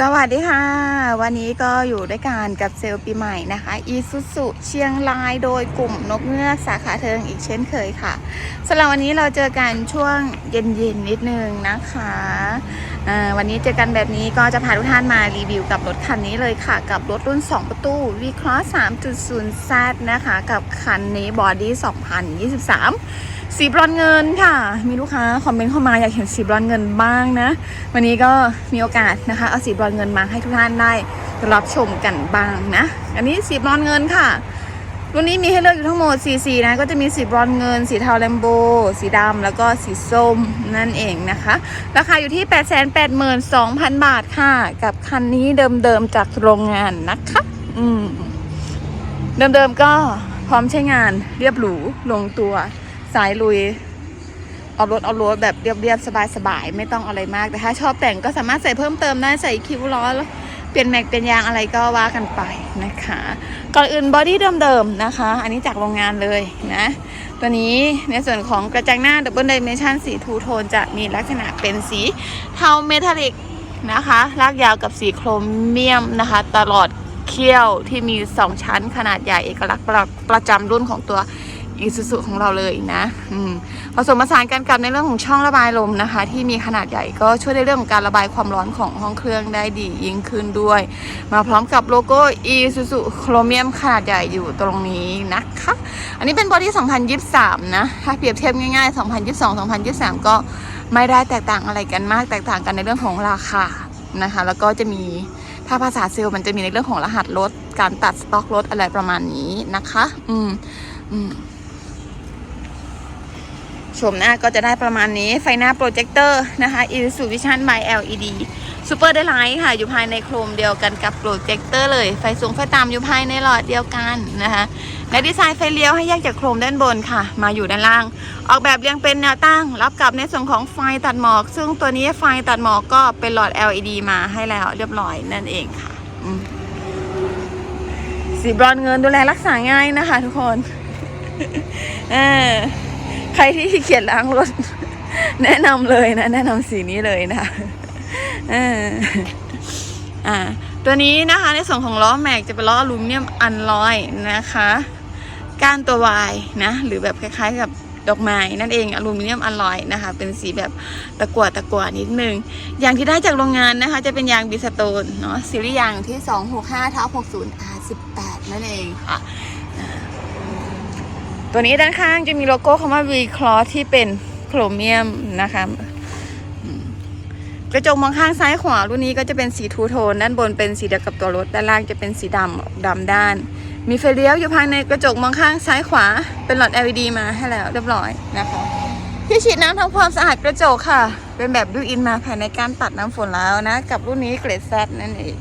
สวัสดีค่ะ วันนี้ก็อยู่ด้วยกันกับเซลล์ปีใหม่นะคะอีซุสุเชียงรายโดยกลุ่มนกเงือกสาขาเทิงอีกเช่นเคยค่ะสำหรับวันนี้เราเจอกันช่วงเย็นๆนิดนึงนะคะ วันนี้เจอกันแบบนี้ก็จะพาทุกท่านมารีวิวกับรถคันนี้เลยค่ะ กับรถรุ่น 2 ประตู v c r o s 3.0 Z นะคะ กับคันนี้บอดี้2023 สีบรอนเงินค่ะ มีลูกค้าคอมเมนต์เข้ามาอยากเห็นสีบรอนเงินบ้างนะ วันนี้ก็มีโอกาสนะคะ เอาสีบรอนเงินมาให้ทุกท่านได้รับชมกันบ้างนะ อันนี้สีบรอนเงินค่ะ รุ่นนี้มีให้เลือกอยู่ทั้งหมดสีสีนะ ก็จะมีสีบรอนเงิน สีเทาแลมโบ สีดำแล้วก็สีส้มนั่นเองนะคะ ราคาอยู่ที่ 882,000 บาทค่ะ กับคันนี้เดิมๆจากโรงงานนะคะ อืม เดิมๆก็พร้อมใช้งานเรียบหรูลงตัวสายลุยเอารถเอารถแบบเรียบๆ สบายๆ ไม่ต้องอะไรมาก แต่ถ้าชอบแต่งก็สามารถใส่เพิ่มเติมได้ใส่คิ้วล้อ เปลี่ยนแม็กเปลี่ยนยางอะไรก็ว่ากันไปนะคะ ก่อนอื่นบอดี้เดิมๆนะคะ อันนี้จากโรงงานเลยนะ ตัวนี้ในส่วนของกระจังหน้า Double Dimension สีทูโทนจะมีลักษณะเป็นสีเทาเมทัลลิกนะคะลากยาวกับสีโครเมียมนะคะ ตลอดเขี้ยวที่มี 2 ชั้นขนาดใหญ่เอกลักษณ์ประจำรุ่นของตัว อีซูซูของเราเลยนะอืมผสมผสานกันกับในเรื่องของช่องระบายลมนะคะ ที่มีขนาดใหญ่ก็ช่วยในเรื่องของการระบายความร้อนของห้องเครื่องได้ดียิ่งขึ้นด้วย มาพร้อมกับโลโก้ Isuzu Chromium ขนาดใหญ่อยู่ตรงนี้นะคะ อันนี้เป็นบอดี้2023 นะ ถ้าเปรียบเทียบง่าย ๆ 2022 2023 ก็ไม่ได้แตกต่างอะไรกันมาก แตกต่างกันในเรื่องของราคานะคะ แล้วก็จะมีถ้าภาษาเซลล์มันจะมีในเรื่องของรหัสรถ การตัดสต็อกรถอะไรประมาณนี้นะคะ อืม อืม ชมหน้าก็จะได้ประมาณนี้ไฟหน้าโปรเจคเตอร์นะคะ Isuzu Vision by LED Super d a y l i g h t ค่ะ อยู่ภายในโครมเดียวกันกับโปรเจคเตอร์เลย ไฟสูงไฟต่ำอยู่ภายในหลอดเดียวกันนะคะและดีไซน์ไฟเลี้ยวให้แยกจากโครมด้านบนค่ะ มาอยู่ด้านล่าง ออกแบบเรียงเป็นแนวตั้ง รับกับในส่วนของไฟตัดหมอก ซึ่งตัวนี้ไฟตัดหมอกก็เป็นหลอด LED มาให้แล้วเรียบร้อยนั่นเองค่ะสีบรอนเงินดูแลรักษาง่ายนะคะทุกคน เออ ใครที่ขี้เขียนล้างรถ แนะนำเลยนะ แนะนำสีนี้เลยนะเอออ่าตัวนี้นะคะในส่วนของล้อแม็กจะเป็นล้ออลูมิเนียมอันลอยนะคะก้านตัววายนะ หรือแบบคล้ายๆกับดอกไม้นั่นเองอลูมิเนียมอลลอยนะคะ เป็นสีแบบตะกั่วตะกั่วนิดนึงยางที่ได้จากโรงงานนะคะ จะเป็นยางบิสโตนเนาะซีรีส์ยางที่ 265ทับ60 R18 นั่นเองค่ะ ตัวนี้ด้านข้างจะมีโลโก้คำว่า V Cross ที่เป็นโครเมียมนะคะกระจกมองข้างซ้ายขวารุ่นนี้ก็จะเป็นสีทูโทนด้านบนเป็นสีเดียวกับตัวรถด้านล่างจะเป็นสีดำดำด้าน มีไฟเลี้ยวอยู่ภายในกระจกมองข้างซ้ายขวา เป็นหลอด LED มาให้แล้วเรียบร้อยนะคะที่ฉีดน้ำทำความสะอาดกระจกค่ะ เป็นแบบบิวอินมาภายในการตัดน้ำฝนแล้วนะ กับรุ่นนี้เกรดแซนั่นเอง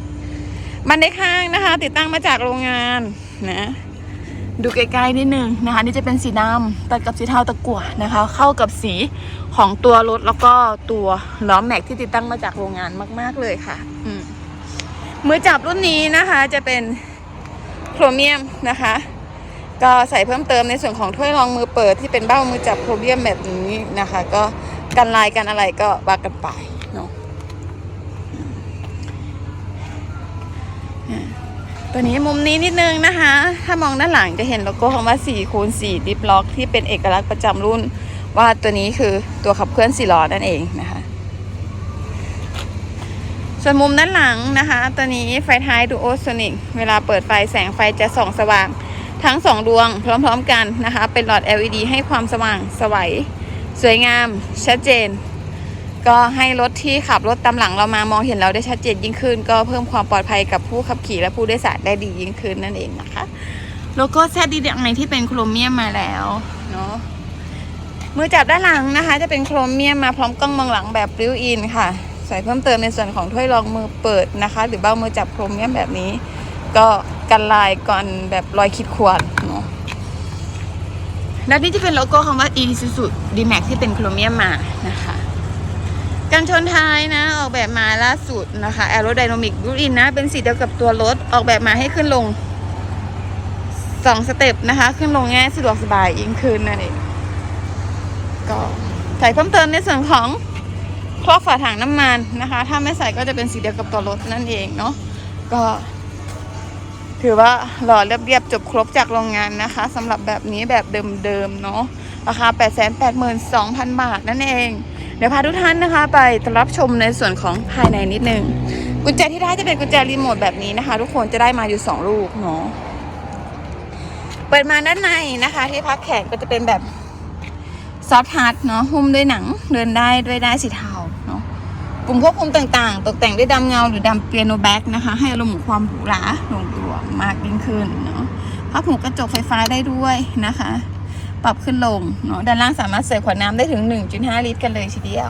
บันไดข้างนะคะ ติดตั้งมาจากโรงงานนะ ดูใกล้ๆนิดนึงนะคะนี่จะเป็นสีดำตัดกับสีเทาตะกั่วนะคะ เข้ากับสีของตัวรถแล้วก็ตัวล้อแม็กที่ติดตั้งมาจากโรงงานมาก ๆเลยค่ะมมือจับรุ่นนี้นะคะจะเป็นโครเมียมนะคะ ก็ใส่เพิ่มเติมในส่วนของถ้วยรองมือเปิดที่เป็นเบ้ามือจับโครเมียมแบบนี้นะคะ ก็กันลายกันอะไรก็ว่ากันไปเนาะ ตัวนี้มุมนี้นิดนึงนะคะ ถ้ามองด้านหลังจะเห็นโลโก้คำว่า4คูณ4ดิฟล็อกที่เป็นเอกลักษณ์ประจำรุ่น ว่าตัวนี้คือตัวขับเคลื่อน4ล้อนั่นเองนะคะ ส่วนมุมด้านหลังนะคะ ตัวนี้ไฟท้ายดูโอโซนิกเวลาเปิดไฟแสงไฟจะส่องสว่างทั้ง 2 ดวงพร้อมๆกันนะคะ เป็นหลอด LED ให้ความสว่างสวัยสวยงาม ชัดเจน ก็ให้รถที่ขับรถตามหลังเรามามองเห็นเราได้ชัดเจนยิ่งขึ้น ก็เพิ่มความปลอดภัยกับผู้ขับขี่และผู้โดยสารได้ดียิ่งขึ้นนั่นเองนะคะโลโก้แซดดีดังในที่เป็นโครเมียมมาแล้วเนาะมือจับด้านหลังนะคะ จะเป็นโครเมียมมาพร้อมกล้องมองหลังแบบริ้วอินค่ะ ใส่เพิ่มเติมในส่วนของถ้วยรองมือเปิดนะคะ หรือเบ้ามือจับโครเมียมแบบนี้ ก็กันลายก่อนแบบรอยขีดข่วนเนาะแล้วนี่จะเป็นโลโก้คำว่า Isuzu D-Max ที่เป็นโครเมียมมานะคะ การชนท้ายนะ ออกแบบมาล่าสุดนะคะ Aerodynamic b u i l t-in นะ เป็นสีเดียวกับตัวรถ ออกแบบมาให้ขึ้นลงสองสเต็ปนะคะ ขึ้นลงง่ายสะดวกสบายยิ่งขึ้นนั่นเองก็ใส่เพิ่มเติมในส่วนของครอบฝาถังน้ำมันนะคะ ถ้าไม่ใส่ก็จะเป็นสีเดียวกับตัวรถนั่นเองเนาะก็ ถือว่าหล่อเรียบๆจบครบจากโรงงานนะคะสำหรับแบบนี้แบบเดิมๆเนาะราคา 882,000 บาทนั่นเอง ดี๋ยวพาทุกท่านนะคะ ไปรับชมในส่วนของภายในนิดนึง กุญแจที่ได้จะเป็นกุญแจรีโมทแบบนี้นะคะ ทุกคนจะได้มาอยู่ 2 ลูกเนาะเปิดมาด้านในนะคะ ที่พักแขกก็จะเป็นแบบซอฟต์ฮาร์ดเนาะหุ้มด้วยหนังเดินได้ด้วยได้สีเทาเนาะปุ่มควบคุมต่างๆ ตกแต่งด้วยดำเงาหรือดำเปียโนแบ็กนะคะ ให้อารมณ์ความหรูหราลงตัวมากยิ่งขึ้นเนาะพับหูกระจกไฟฟ้าได้ด้วยนะคะ ปรับขึ้นลงเนาะด้านล่างสามารถใส่ขวดน้ำได้ถึง 1.5 ลิตรกันเลยทีเดียว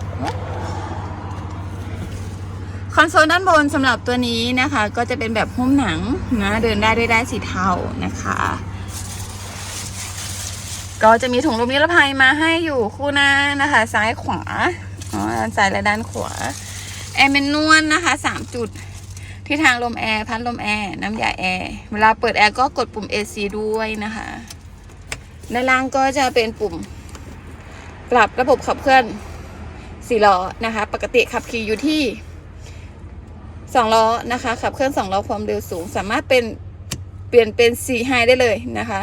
คอนโซลด้านบนสำหรับตัวนี้นะคะ ก็จะเป็นแบบหุ้มหนังนะเดินได้ด้วยได้สีเทานะคะ ก็จะมีถุงลมนิรภัยมาให้อยู่คู่หน้านะคะ ซ้ายขวาอ๋อด้านซ้ายและด้านขวาแอร์เมนนวลนะคะสามจุดที่ทางลมแอร์พัดลมแอร์น้ำยาแอร์เวลาเปิดแอร์ก็กดปุ่ม AC ด้วยนะคะ ด้านล่างก็จะเป็นปุ่ม ปรับระบบขับเคลื่อนสี่ล้อนะคะ ปกติขับขี่อยู่ที่สองล้อนะคะ ขับเคลื่อนสองล้อความเร็วสูง สามารถเป็นเปลี่ยนเป็นสี่ไฮได้เลยนะคะ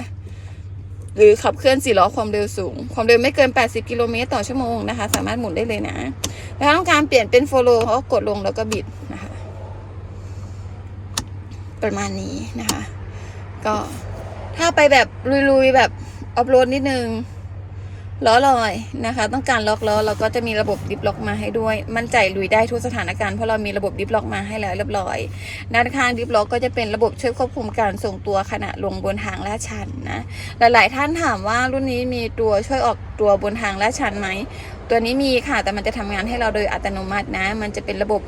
หรือขับเคลื่อนสี่ล้อความเร็วสูง ความเร็วไม่เกิน 80 กิโลเมตรต่อชั่วโมงนะคะ สามารถหมุนได้เลยนะถ้าต้องการเปลี่ยนเป็นโฟโลเขาก็กดลงแล้วก็บิดนะคะ ประมาณนี้นะคะ ก็ถ้าไปแบบลุยๆแบบ ออฟโรดนิดนึงล้อลอยนะคะ ต้องการล็อกล้อเราก็จะมีระบบดิฟล็อกมาให้ด้วย มั่นใจลุยได้ทุกสถานการณ์เพราะเรามีระบบดิฟล็อกมาให้แล้วเรียบร้อยด้านข้างดิฟล็อกก็จะเป็นระบบช่วยควบคุมการทรงตัวขณะลงบนทางลาดชันนะหลาย ๆ ท่านถามว่ารุ่นนี้มีตัวช่วยออกตัวบนทางลาดชันไหมตัวนี้มีค่ะแต่มันจะทำงานให้เราโดยอัตโนมัตินะ มันจะเป็นระบบ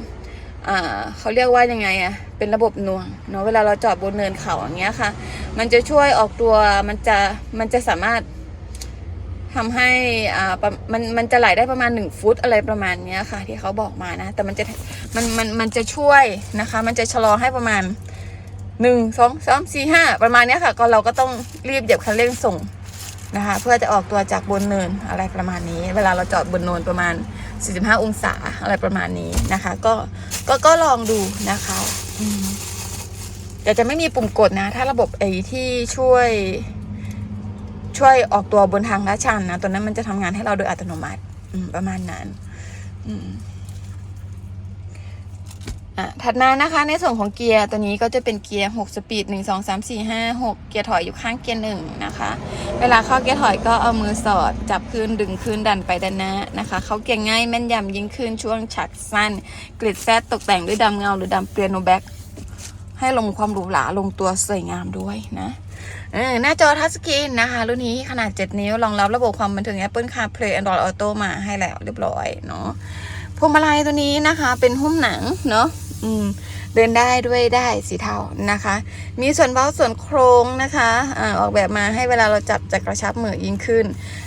อ่าเขาเรียกว่ายังไงอะเป็นระบบหน่วงเนาะเวลาเราจอดบนเนินเขาอย่างเงี้ยค่ะ มันจะช่วยออกตัวมันจะมันจะสามารถทำให้อ่ามันมันจะไหลได้ประมาณหนึ่งฟุตอะไรประมาณเนี้ยค่ะ ที่เขาบอกมานะ แต่มันจะมันมันมันจะช่วยนะคะ มันจะชะลอให้ประมาณหนึ่งสองสามสี่ห้าประมาณเนี้ยค่ะ ก็เราก็ต้องรีบเหยียบคันเร่งส่ง นะคะ เพื่อจะออกตัวจากบนเนินอะไรประมาณนี้ เวลาเราจอดบนเนินประมาณ 45 องศาอะไรประมาณนี้นะคะ ก็ก็ก็ลองดูนะคะแต่จะไม่มีปุ่มกดนะ ถ้าระบบไอ้ที่ช่วย ช่วยออกตัวบนทางลาดชันนะตัวนั้นมันจะทำงานให้เราโดยอัตโนมัติประมาณนั้น อืม อะถัดมานะคะในส่วนของเกียร์ตัวนี้ก็จะเป็นเกียร์ 6 สปีด 1 2 3 4 5 6 เกียร์ถอยอยู่ข้างเกียร์หนึ่งนะคะ เวลาเข้าเกียร์ถอยก็เอามือสอด จับขึ้นดึงขึ้นดันไปด้านหน้านะคะ เขาเกียร์ง่ายแม่นยำยิ่งขึ้นช่วงฉักสั้น กริดแซดตกแต่งด้วยดำเงาหรือดำเปียโนแบ็กให้ลงความหรูหราลงตัวสวยงามด้วยนะหน้าจอทัชสกรีนนะคะ รุ่นนี้ขนาด 7 นิ้วรองรับระบบความบันเทิง Apple CarPlay Android Auto มาให้แล้วเรียบร้อยเนาะ พวงมาลัยตัวนี้นะคะ เป็นหุ้มหนังเนาะอืมเดินได้ด้วยได้สีเทานะคะ มีส่วนเว้าส่วนโครงนะคะอาออกแบบมาให้เวลาเราจับจะกระชับมือยิ่งขึ้น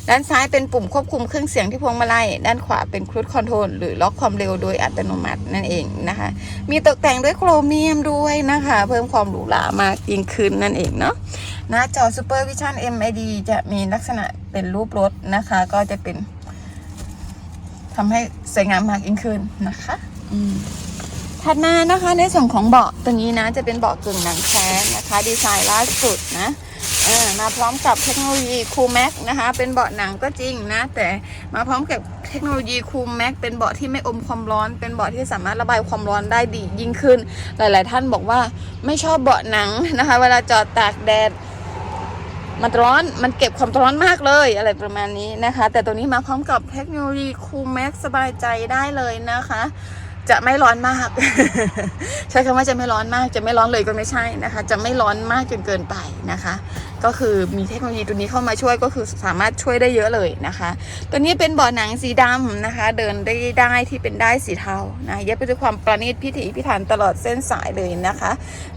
ด้านซ้ายเป็นปุ่มควบคุมเครื่องเสียงที่พวงมาลัย ด้านขวาเป็นครู i คอนโทรลหรือล็อกความเร็วโดยอัตโนมัตินั่นเองนะคะ มีตกแต่งด้วยโครเมียมด้วยนะคะ เพิ่มความหรูหรามากยิ่งขึ้นนั่นเองเนาะหน้าจอ Super Vision MID จะมีลักษณะเป็นรูปรถนะคะ ก็จะเป็น ทำให้สวยงามมากยิ่งขึ้นนะคะอืมถัดมานะคะในส่วนของเบาะตัวนี้นะ จะเป็นเบาะกึ่งหนังแท้นะคะ ดีไซน์ล่าสุดนะเออมาพร้อมกับเทคโนโลยีคูลแม็กนะคะ เป็นเบาะหนังก็จริงนะ แต่มาพร้อมกับเทคโนโลยีคูลแม็กเป็นเบาะที่ไม่อมความร้อน เป็นเบาะที่สามารถระบายความร้อนได้ดียิ่งขึ้น หลาย ๆ ท่านบอกว่าไม่ชอบเบาะหนังนะคะ เวลาจอดตากแดด มันร้อนมันเก็บความร้อนมากเลยอะไรประมาณนี้นะคะ แต่ตัวนี้มาพร้อมกับเทคโนโลยีคูลแม็กสบายใจได้เลยนะคะ จะไม่ร้อนมาก ใช้คำว่าจะไม่ร้อนมาก จะไม่ร้อนเลยก็ไม่ใช่นะคะ จะไม่ร้อนมากจนเกินไปนะคะ ก็คือมีเทคโนโลยีตัวนี้เข้ามาช่วยก็คือสามารถช่วยได้เยอะเลยนะคะ ตัวนี้เป็นเบาะหนังสีดำนะคะ เดินได้ได้ที่เป็นได้สีเทานะเย็บไปด้วยความประณีตพิถีพิถันตลอดเส้นสายเลยนะคะ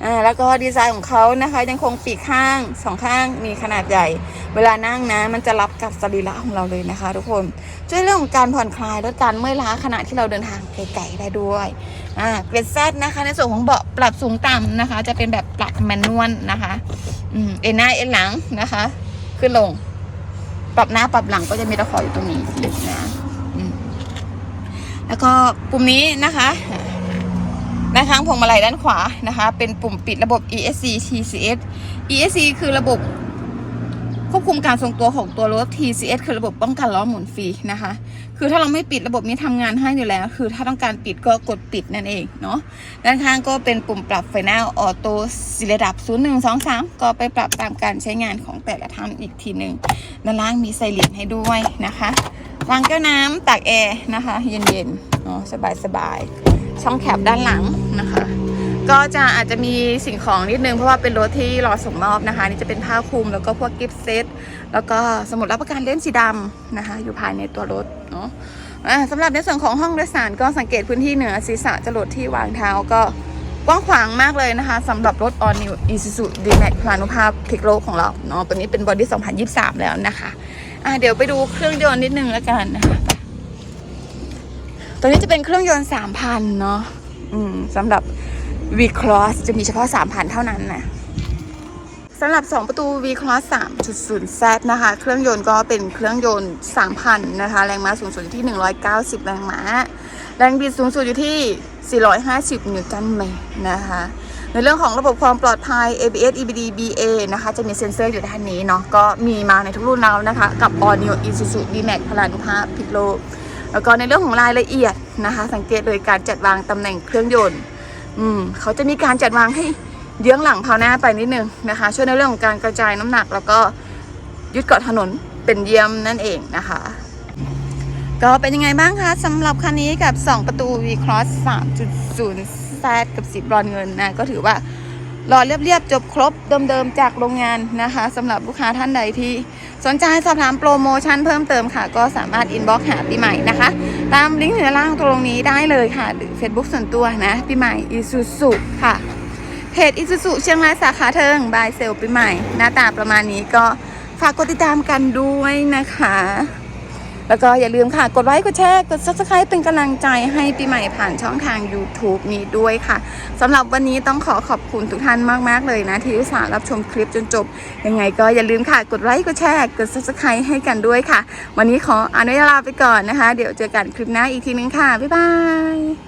อ่าแล้วก็ดีไซน์ของเขานะคะยังคงปีกข้างสองข้างมีขนาดใหญ่ เวลานั่งนะมันจะรับกับสรีระของเราเลยนะคะ ทุกคนช่วยเรื่องของการผ่อนคลายลดการเมื่อยล้าขณะที่เราเดินทางไกลๆได้ด้วยอ่าเกรดแซดนะคะในส่วนของเบาะปรับสูงต่ำนะคะ จะเป็นแบบปรับแมนนวลนะคะ อืมเอ็นหน้าเอ็นหลังนะคะ ขึ้นลง ปรับหน้าปรับหลังก็จะมีตะขออยู่ตรงนี้นะแล้วก็ปุ่มนี้นะคะด้านข้างพวงมาลัยด้านขวานะคะ เป็นปุ่มปิดระบบ ESC TCS ESC คือระบบ ควบคุมการทรงตัวของตัวรถ TCS คือระบบป้องกันล้อหมุนฟรีนะคะ คือถ้าเราไม่ปิดระบบนี้ทำงานให้อยู่แล้ว คือถ้าต้องการปิดก็กดปิดนั่นเองเนาะ ด้านข้างก็เป็นปุ่มปรับไฟหน้าออโต้สีระดับ 0 1 2 3 ก็ไปปรับตามการใช้งานของแต่ละท่านอีกทีหนึ่งด้านล่างมีไซเรนให้ด้วยนะคะวางแก้วน้ำตากแอร์นะคะ เย็นๆเนาะสบายๆช่องแคบด้านหลังนะคะ ก็จะอาจจะมีสิ่งของนิดนึง เพราะว่าเป็นรถที่รอส่งมอบนะคะ นี่จะเป็นผ้าคลุมแล้วก็พวกกิฟต์เซตแล้วก็สมุดรับประกันเล่มสีดำนะคะ อยู่ภายในตัวรถเนาะสำหรับในส่วนของห้องโดยสารก็สังเกตพื้นที่เหนือศีรษะจรดที่วางเท้าก็กว้างขวางมากเลยนะคะสำหรับรถ All New Isuzu D-Max พลานุภาพพลิกโลกของเราเนาะตัวนี้เป็นบอดี้ 2023 แล้วนะคะเดี๋ยวไปดูเครื่องยนต์นิดนึงแล้วกันนะคะตัวนี้จะเป็นเครื่องยนต์ 3,000 เนาะสำหรับ V Cross จะมีเฉพาะ 3,000 เท่านั้นนะสำหรับ 2 ประตู V Cross 3.0 Z นะคะ เครื่องยนต์ก็เป็นเครื่องยนต์ 3,000 นะคะ แรงม้าสูงสุดอยู่ที่ 190 แรงม้า แรงบิดสูงสุดอยู่ที่ 450 นิวตันเมตรนะคะ ในเรื่องของระบบความปลอดภัย ABS EBD BA นะคะ จะมีเซ็นเซอร์อยู่ด้านนี้เนาะ ก็มีมาในทุกรุ่นแล้วนะคะ กับ All New Isuzu D-Max พลานุภาพพิโลแล้วก็ในเรื่องของรายละเอียดนะคะ สังเกตโดยการจัดวางตำแหน่งเครื่องยนต์ อืมเขาจะมีการจัดวางให้เยื้องหลังพาวหน้าไปนิดนึงนะคะ ช่วยในเรื่องของการกระจายน้ำหนัก แล้วก็ยึดเกาะถนนเป็นเยี่ยมนั่นเองนะคะ ก็เป็นยังไงบ้างคะสำหรับคันนี้กับ 2 ประตู V Cross 3.0 Z กับสีบรอนเงินนะ ก็ถือว่า รอเรียบๆจบครบเดิมๆจากโรงงานนะคะสำหรับลูกค้าท่านใดที่สนใจสอบถามโปรโมชั่นเพิ่มเติมค่ะ ก็สามารถอินบ็อกหาปีใหม่นะคะ ตามลิงก์เหนือล่างตรงนี้ได้เลยค่ะหรือ Facebook ส่วนตัวนะปีใหม่อีซูซุค่ะเพจอีซูซุเชียงรายสาขาเทิงบายเซลปีใหม่ หน้าตาประมาณนี้ก็ฝากกดติดตามกันด้วยนะคะ แล้วก็อย่าลืมค่ะ กดไลค์กดแชร์ กด subscribe เป็นกำลังใจให้ปีใหม่ผ่านช่องทาง YouTube นี้ด้วยค่ะสำหรับวันนี้ต้องขอขอบคุณทุกท่านมากๆเลยนะ ที่อุตส่าห์รับชมคลิปจนจบ ยังไงก็อย่าลืมค่ะ กดไลค์กดแชร์ กด subscribe ให้กันด้วยค่ะ วันนี้ขออนุญาตลาไปก่อนนะคะ เดี๋ยวเจอกันคลิปหน้าอีกทีนึงค่ะบ๊ายบาย